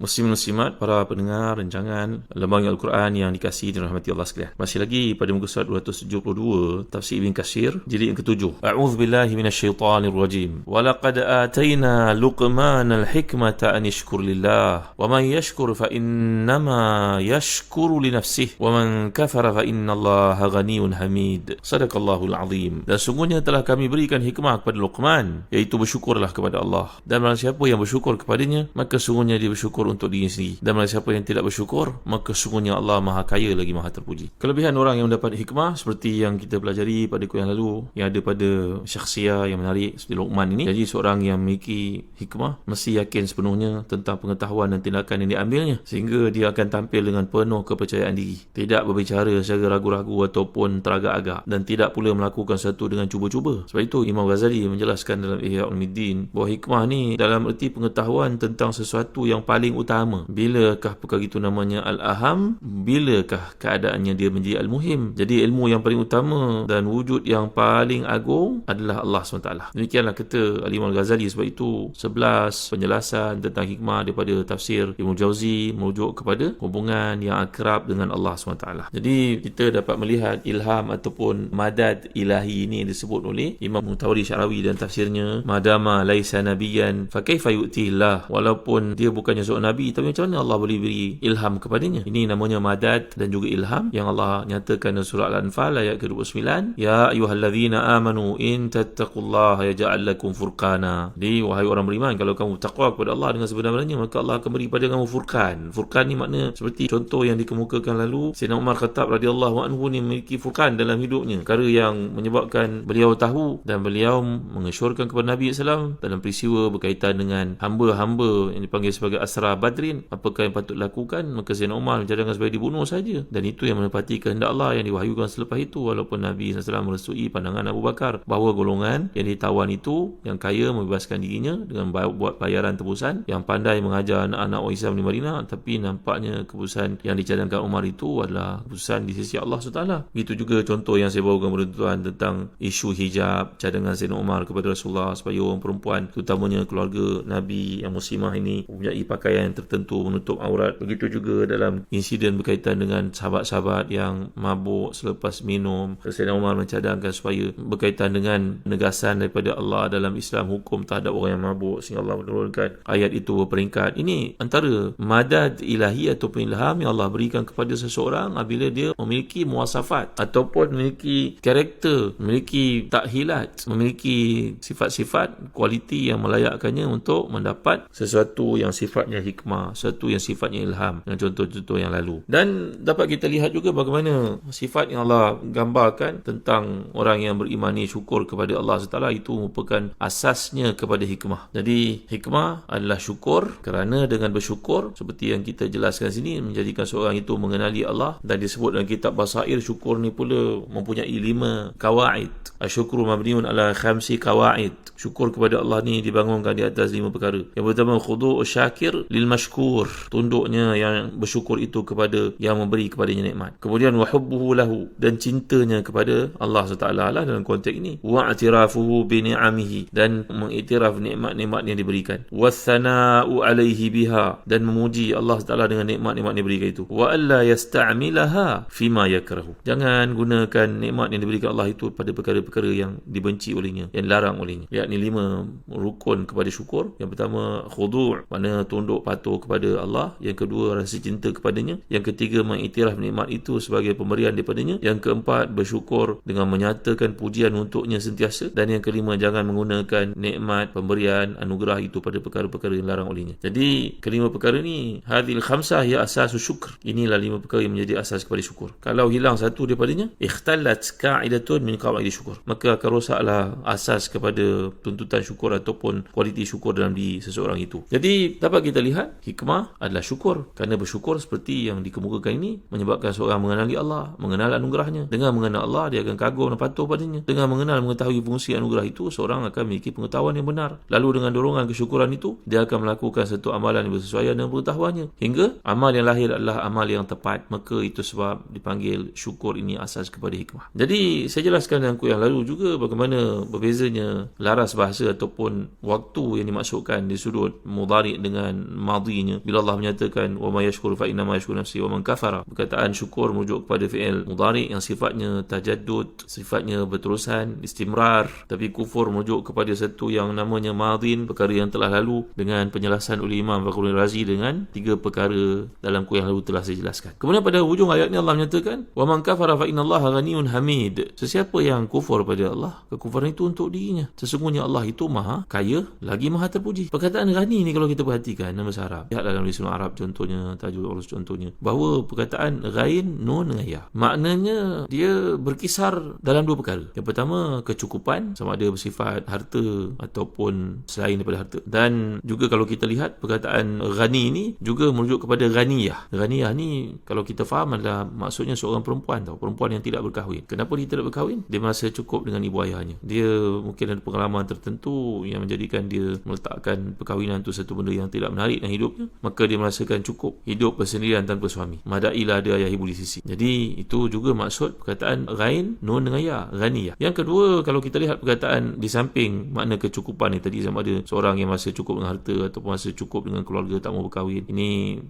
Muslim muslimat para pendengar rancangan lembaga Al-Quran yang dikasihi dan rahmati Allah sekalian. Masih lagi pada muka surat 272 tafsir Ibn Kasir jilid yang ketujuh. A'udzu billahi minasyaitonir rajim. Wa laqad atayna Luqman al-hikmata an yashkur lillah wa man yashkur fa innama yashkuru li nafsihi wa man kafara fa innallaha ghaniyyun hamid. Sadaqallahul azim. Dan sungguhnya telah kami berikan hikmah kepada Luqman iaitu bersyukurlah kepada Allah. Dan siapa yang bersyukur kepadanya maka sungguhnya dia bersyukur untuk diri sendiri. Dan barang siapa yang tidak bersyukur maka sungguhnya Allah maha kaya lagi maha terpuji. Kelebihan orang yang mendapat hikmah seperti yang kita pelajari pada kuliah lalu yang ada pada syakhsia yang menarik seperti Luqman ini. Jadi seorang yang memiliki hikmah mesti yakin sepenuhnya tentang pengetahuan dan tindakan yang diambilnya sehingga dia akan tampil dengan penuh kepercayaan diri. Tidak berbicara secara ragu-ragu ataupun teragak-agak dan tidak pula melakukan sesuatu dengan cuba-cuba. Sebab itu Imam Ghazali menjelaskan dalam Ihya Ulumuddin bahawa hikmah ni dalam erti pengetahuan tentang sesuatu yang paling utama. Bilakah perkara itu namanya al-aham? Bilakah keadaannya dia menjadi al-muhim? Jadi ilmu yang paling utama dan wujud yang paling agung adalah Allah SWT. Demikianlah kata Al-Imam Al-Ghazali sebab itu 11 penjelasan tentang hikmah daripada tafsir Ibn Jauzi merujuk kepada hubungan yang akrab dengan Allah SWT. Jadi kita dapat melihat ilham ataupun madad ilahi ini disebut oleh Imam Mutawari Syarawi dan tafsirnya madama laisa nabiyan fa kaifa walaupun dia bukannya seorang nabi. Tapi macam mana Allah boleh beri ilham kepadanya? Ini namanya madad dan juga ilham yang Allah nyatakan dalam surah Al-Anfal ayat ke-29. Ya ayyuhallazina amanu in tattaqullaha yaj'al lakum furqana. Jadi wahai orang beriman kalau kamu takwa kepada Allah dengan sebenarnya maka Allah akan beri pada kamu furqan. Furqan ni makna seperti contoh yang dikemukakan lalu Sayyidina Umar Khattab radhiyallahu anhu ni memiliki furqan dalam hidupnya. Perkara yang menyebabkan beliau tahu dan beliau mengesyorkan kepada Nabi SAW dalam peristiwa berkaitan dengan hamba-hamba yang dipanggil sebagai asra Badrin apakah yang patut lakukan? Maka Zainal Umar mencadangkan supaya dibunuh saja dan itu yang menepati kehendak Allah yang diwahyukan selepas itu. Walaupun Nabi SAW merestui pandangan Abu Bakar bahawa golongan yang ditawan itu yang kaya membebaskan dirinya dengan buat bayaran tebusan yang pandai mengajar anak-anak orang Islam di Madinah tapi nampaknya keputusan yang dicadangkan Umar itu adalah keputusan di sisi Allah SWT. Itu juga contoh yang saya bawakan kepada tuan tentang isu hijab cadangan Zainal Umar kepada Rasulullah supaya orang perempuan terutamanya keluarga Nabi yang muslimah ini mempunyai pakaian tertentu menutup aurat. Begitu juga dalam insiden berkaitan dengan sahabat-sahabat yang mabuk selepas minum. Sayyidina Umar mencadangkan supaya berkaitan dengan negasan daripada Allah dalam Islam hukum terhadap orang yang mabuk sehingga Allah menurunkan ayat itu berperingkat. Ini antara madad ilahi ataupun ilham yang Allah berikan kepada seseorang apabila dia memiliki muasafat ataupun memiliki karakter, memiliki takhilat, memiliki sifat-sifat kualiti yang melayakkannya untuk mendapat sesuatu yang sifatnya hikmah, sesuatu yang sifatnya ilham dengan contoh-contoh yang lalu. Dan dapat kita lihat juga bagaimana sifat yang Allah gambarkan tentang orang yang berimani syukur kepada Allah SWT itu merupakan asasnya kepada hikmah. Jadi hikmah adalah syukur kerana dengan bersyukur seperti yang kita jelaskan sini menjadikan seorang itu mengenali Allah dan disebut dalam kitab Basair syukur ni pula mempunyai lima kawaid. Asyukru mabniun ala khamsi kawaid. Syukur kepada Allah ni dibangunkan di atas lima perkara. Yang pertama khudu' syakir lil mashkur tunduknya yang bersyukur itu kepada yang memberi kepadanya nikmat. Kemudian wahubbuhu lahu dan cintanya kepada Allah SWT lah dalam konteks ini. Wa'tirafuhu bi ni'amihi dan mengiktiraf nikmat-nikmat yang diberikan. Wathana'u alaihi biha dan memuji Allah SWT dengan nikmat-nikmat yang diberikan itu. Wa alla yasta'milaha fima yakrahu. Jangan gunakan nikmat yang diberikan Allah itu pada perkara-perkara yang dibenci olehnya yang larang olehnya. Yakni lima rukun kepada syukur. Yang pertama khudu' mana tunduk patuh kepada Allah, yang kedua rasa cinta kepadanya, yang ketiga mengiktiraf nikmat itu sebagai pemberian daripadanya, yang keempat bersyukur dengan menyatakan pujian untuknya sentiasa dan yang kelima jangan menggunakan nikmat pemberian anugerah itu pada perkara-perkara yang larang olehnya. Jadi kelima perkara ni hadil khamsah ya asas syukr. Inilah lima perkara yang menjadi asas kepada syukur. Kalau hilang satu daripadanya, ikhtallat ka'idatun min qawaid syukur. Maka akan rosaklah asas kepada tuntutan syukur ataupun kualiti syukur dalam diri seseorang itu. Jadi dapat kita lihat hikmah adalah syukur. Kerana bersyukur seperti yang dikemukakan ini menyebabkan seorang mengenali Allah, mengenal anugerahnya. Dengan mengenal Allah, dia akan kagum dan patuh padanya. Dengan mengenal mengetahui fungsi anugerah itu, seorang akan memiliki pengetahuan yang benar. Lalu dengan dorongan kesyukuran itu, dia akan melakukan satu amalan yang bersesuaian dengan pengetahuannya. Hingga amal yang lahir adalah amal yang tepat. Maka itu sebab dipanggil syukur ini asas kepada hikmah. Jadi saya jelaskan dalam kuih yang lalu juga bagaimana berbezanya laras bahasa ataupun waktu yang dimaksudkan di sudut mudhari dengan madinya. Bila Allah menyatakan wa may yashkuru fa inna ma yashkuru nafsi wa man kafara. Perkataan syukur merujuk kepada fi'il mudhari yang sifatnya tajaddud, sifatnya berterusan, istimrar. Tapi kufur merujuk kepada satu yang namanya madin, perkara yang telah lalu dengan penjelasan oleh Imam Fakhruddin Razi dengan tiga perkara dalam kuih yang lalu telah saya jelaskan. Kemudian pada hujung ayat ni Allah menyatakan wa man kafara fa Allah ghaniyun hamid. Sesiapa yang kufur pada Allah, kekufuran itu untuk dirinya. Sesungguhnya Allah itu maha kaya lagi maha terpuji. Perkataan ghani ni kalau kita perhatikan dalam bahasa Arab. Lihat dalam lisan Arab contohnya, tajul urus contohnya. Bahawa perkataan ghain nun ya. Maknanya dia berkisar dalam dua perkara. Yang pertama kecukupan sama ada bersifat harta ataupun selain daripada harta. Dan juga kalau kita lihat perkataan ghani ni juga merujuk kepada ghaniyah. Ghaniyah ni kalau kita faham adalah maksudnya seorang perempuan tau. Perempuan yang tidak berkahwin. Kenapa dia tidak berkahwin? Dia merasa cukup dengan ibu ayahnya. Dia mungkin ada pengalaman tertentu yang menjadikan dia meletakkan perkahwinan itu satu benda yang tidak menarik dalam hidupnya. Maka dia merasakan cukup hidup bersendirian tanpa suami. Madailah ada ayah ibu di sisi. Jadi itu juga maksud perkataan ghain nun dengan ya. Ghaniyah. Yang kedua kalau kita lihat perkataan di samping makna kecukupan ni tadi sama ada seorang yang merasa cukup dengan harta ataupun merasa cukup dengan keluarga tak mau berkahwin. Ini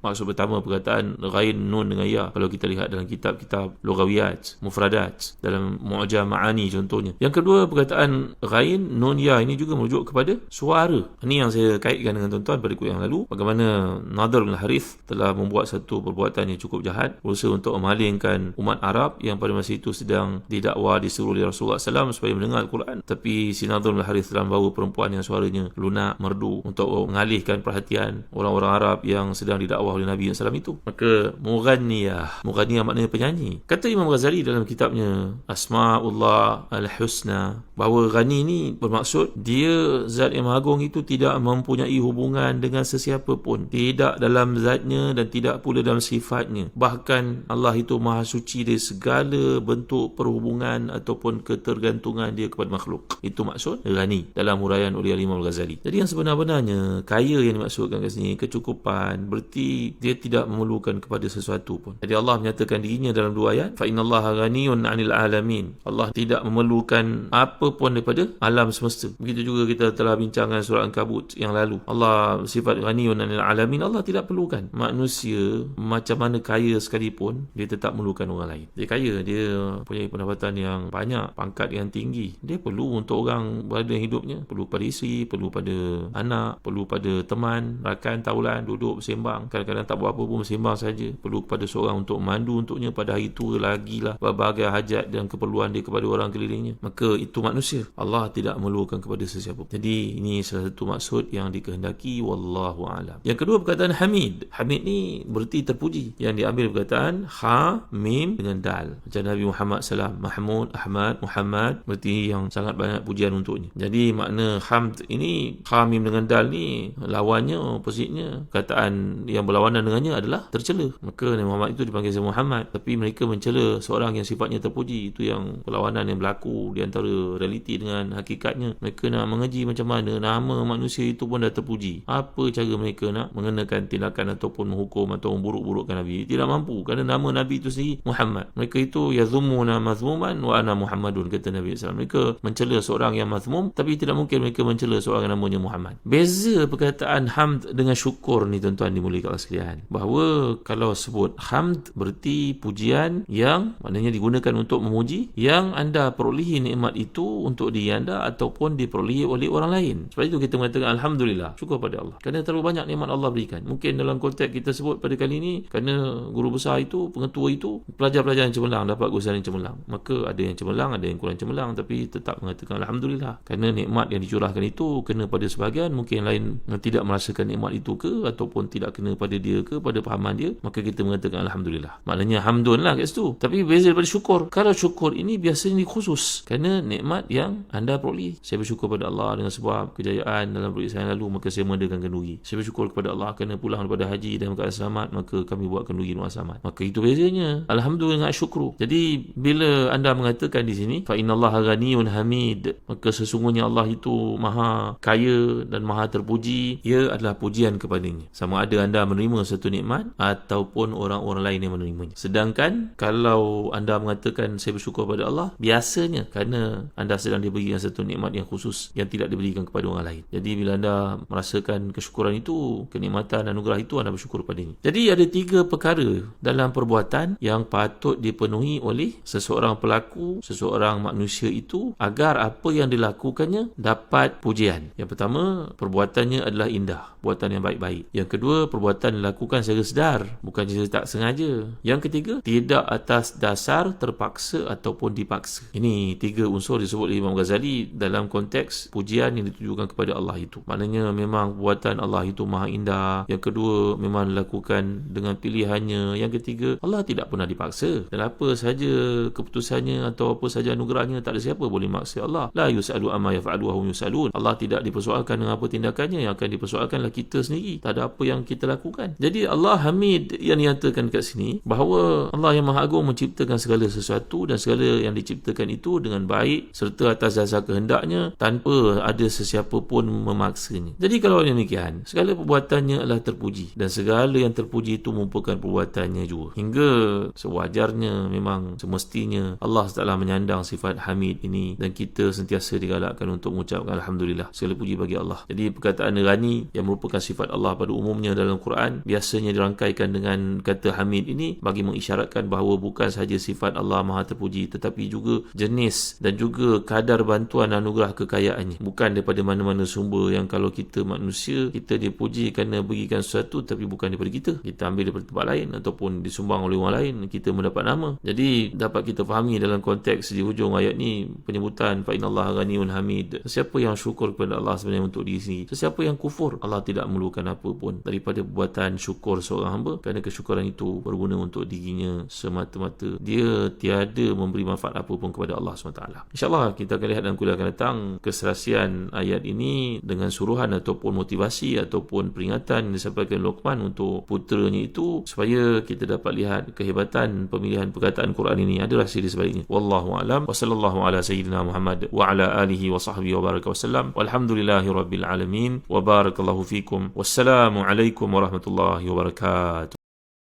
maksud pertama perkataan ghain nun dengan ya. Kalau kita lihat dalam kitab-kitab lugawiyat, mufradat, dalam mu'jam ma'ani contohnya. Yang kedua perkataan ghain nun ya ini juga merujuk kepada suara. Ini yang saya kaitkan dengan tuan-tuan pada kuliah yang lalu. Bagaimana Nadar bin Harith telah membuat satu perbuatan yang cukup jahat. Berusaha untuk memalingkan umat Arab yang pada masa itu sedang didakwa disuruh oleh Rasulullah SAW supaya mendengar Al-Quran. Tapi si Nadar bin Harith telah membawa perempuan yang suaranya lunak, merdu untuk mengalihkan perhatian orang-orang Arab yang sedang didakwa oleh Nabi SAW itu. Maka Mughaniyah. Mughaniyah maknanya penyanyi. Kata Imam Ghazali dalam kitabnya Asma'ullah Al-Husna bahawa Ghani ni bermaksud dia zat yang agung itu tidak mempunyai hubungan dengan sesiapa pun. Tidak dalam zatnya dan tidak pula dalam sifatnya. Bahkan Allah itu maha suci dari segala bentuk perhubungan ataupun ketergantungan dia kepada makhluk. Itu maksud Ghani dalam huraian oleh Imam Ghazali. Jadi yang sebenar-benarnya kaya yang dimaksudkan kat sini kecukupan berarti dia tidak memerlukan kepada sesuatu pun. Jadi Allah menyatakan dirinya dalam dua ayat fa innallaha ghaniyun 'anil alamin. Allah tidak memerlukan apa pun daripada alam semesta. Begitu juga kita telah bincangkan surah Al-Kabut yang lalu. Allah sifat ghaniyun 'anil alamin. Allah tidak perlukan manusia macam mana kaya sekalipun dia tetap memerlukan orang lain. Dia kaya, dia punya pendapatan yang banyak, pangkat yang tinggi. Dia perlu untuk orang berada hidupnya, perlu pada isteri, perlu pada anak, perlu pada teman, rakan, taulan, duduk bersembang. Kadang-kadang tak buat apa pun bersembang saja. Perlu kepada seorang untuk mandu untuknya pada hari lagi lah berbagai hajat dan keperluan dia kepada orang kelilingnya. Maka itu manusia. Allah tidak memerlukan kepada sesiapa. Jadi ini salah satu maksud yang dikehendaki wallahu alam. Yang kedua perkataan Hamid. Hamid ni berarti terpuji. Yang diambil perkataan ha, mim dengan dal. Macam Nabi Muhammad SAW. Mahmud, Ahmad, Muhammad berarti yang sangat banyak pujian untuknya. Jadi makna hamd ini ha, mim dengan dal ni lawannya, opposite-nya. Kataan yang berlawanan dengannya adalah tercela. Maka Nabi Muhammad itu dipanggil sebagai Muhammad. Tapi mereka mencela seorang yang sifatnya terpuji. Itu yang perlawanan yang berlaku di antara realiti dengan hakikatnya. Mereka nak mengaji macam mana nama manusia itu pun dah terpuji. Apa cara mereka nak mengenakan tindakan ataupun menghukum atau memburuk-burukkan Nabi? Tidak mampu kerana nama Nabi itu sendiri Muhammad. Mereka itu yazumuna mazmuman wa ana Muhammadun kata Nabi SAW. Mereka mencela seorang yang mazmum tapi tidak mungkin mereka mencela seorang yang namanya Muhammad. Beza perkataan hamd dengan syukur ni tuan-tuan dimuliakan Allah sekalian. Bahawa kalau sebut hamd berarti pujian yang maknanya digunakan untuk memuji yang anda perolehi nikmat itu untuk diri anda ataupun diperolehi oleh orang lain. Sebab itu kita mengatakan Alhamdulillah. Syukur pada Allah. Kerana terlalu banyak nikmat Allah berikan. Mungkin dalam konteks kita sebut pada kali ini kerana guru besar itu, pengetua itu, pelajar-pelajar yang cemerlang dapat guzan yang cemerlang. Maka ada yang cemerlang, ada yang kurang cemerlang tapi tetap mengatakan alhamdulillah. Kerana nikmat yang dicurahkan itu kena pada sebahagian, mungkin lain tidak merasakan nikmat itu ke ataupun tidak kena pada dia ke, pada pahaman dia, maka kita mengatakan alhamdulillah. Maknanya hamdun lah kat situ. Tapi beza daripada syukur. Kalau syukur ini biasanya khusus kerana nikmat yang anda peroleh. Saya bersyukur pada Allah dengan sebab kejayaan dalam periksaan yang lalu maka saya mengadakan kenduri. Saya bersyukur kepada Allah kerana pulang daripada haji dan keadaan selamat maka kami buat kenduri dengan selamat. Maka itu bezanya. Alhamdulillah syukru. Jadi bila anda mengatakan di sini fa innallaha ghaniyun hamid maka sesungguhnya Allah itu maha kaya dan maha terpuji ia adalah pujian kepadanya. Sama ada anda menerima satu nikmat ataupun orang-orang lain yang menerimanya. Sedangkan kalau anda mengatakan saya bersyukur pada Allah biasanya kerana anda sedang diberikan satu nikmat yang khusus yang tidak diberikan kepada orang lain. Jadi bila anda merasakan kesyukuran itu, kenikmatan anugerah itu anda bersyukur padanya. Jadi ada tiga perkara dalam perbuatan yang patut dipenuhi oleh seseorang pelaku, seseorang manusia itu agar apa yang dilakukannya dapat pujian. Yang pertama, perbuatannya adalah indah, buatan yang baik-baik. Yang kedua, perbuatan dilakukan secara sedar, bukan secara tak sengaja. Yang ketiga, tidak atas dasar terpaksa ataupun dipaksa. Ini tiga unsur disebut oleh Imam Ghazali dalam konteks pujian yang ditujukan kepada Allah itu. Maknanya memang buatan Allah itu maha indah. Yang kedua, memang dilakukan dengan pilihannya. Yang ketiga, Allah tidak pernah dipaksa. Dan apa saja keputusannya atau apa saja anugerahnya, tak ada siapa boleh maksa Allah. La yus'alu amma yaf'alu hum yus'alun. Allah tidak dipersoalkan dengan apa tindakannya, yang akan dipersoalkanlah kita sendiri. Tak ada apa yang kita lakukan. Jadi Allah Hamid yang nyatakan kat sini bahawa Allah yang Maha Agung menciptakan segala sesuatu dan segala yang diciptakan itu dengan baik serta atas dasar kehendaknya tanpa ada sesiapa pun memaksanya. Jadi kalau demikian, segala perbuatannya adalah terpuji dan segala yang terpuji itu merupakan perbuatannya juga. Hingga sewajarnya memang semestinya Allah telah menyandang sifat Hamid ini dan kita sentiasa digalakkan untuk mengucapkan Alhamdulillah. Segala puji bagi Allah. Jadi perkataan Rani yang merupakan sifat Allah pada umumnya dalam Quran biasanya dirangkaikan dengan kata Hamid ini bagi mengisyaratkan bahawa bukan sahaja sifat Allah Maha terpuji tetapi juga jenis dan juga kadar bantuan anugerah kekayaannya. Bukan daripada mana-mana sumber yang kalau kita manusia kita dipuji kerana berikan sesuatu tapi bukan daripada kita. Kita ambil daripada tempat lain ataupun disumbang oleh orang lain kita mendapat nama. Jadi dapat kita fahami dalam konteks di hujung ayat ni penyebutan fa innallaha ghaniyun hamid. Sesiapa yang syukur kepada Allah sebenarnya untuk diri sendiri. Sesiapa yang kufur Allah tidak memerlukan apa pun daripada perbuatan syukur seorang hamba kerana kesyukuran itu berguna untuk dirinya semata-mata. Dia tiada memberi manfaat apa pun kepada Allah SWT. InsyaAllah kita akan lihat dalam kuliah akan datang keserasian ayat ini dengan suruhan ataupun motivasi ataupun peringatan yang disampaikan Luqman untuk puteranya itu supaya kita dapat lihat kehebatan pemilihan perkataan Quran ini ada rahsia di sebaliknya. Wallahu a'lam wa sallallahu ala sayyidina Muhammad wa ala alihi wa sahbihi wa baraka wa sallam. Walhamdulillahi rabbil alamin wa barakallahu fikum. Wassalamu alaikum warahmatullahi wabarakatuh.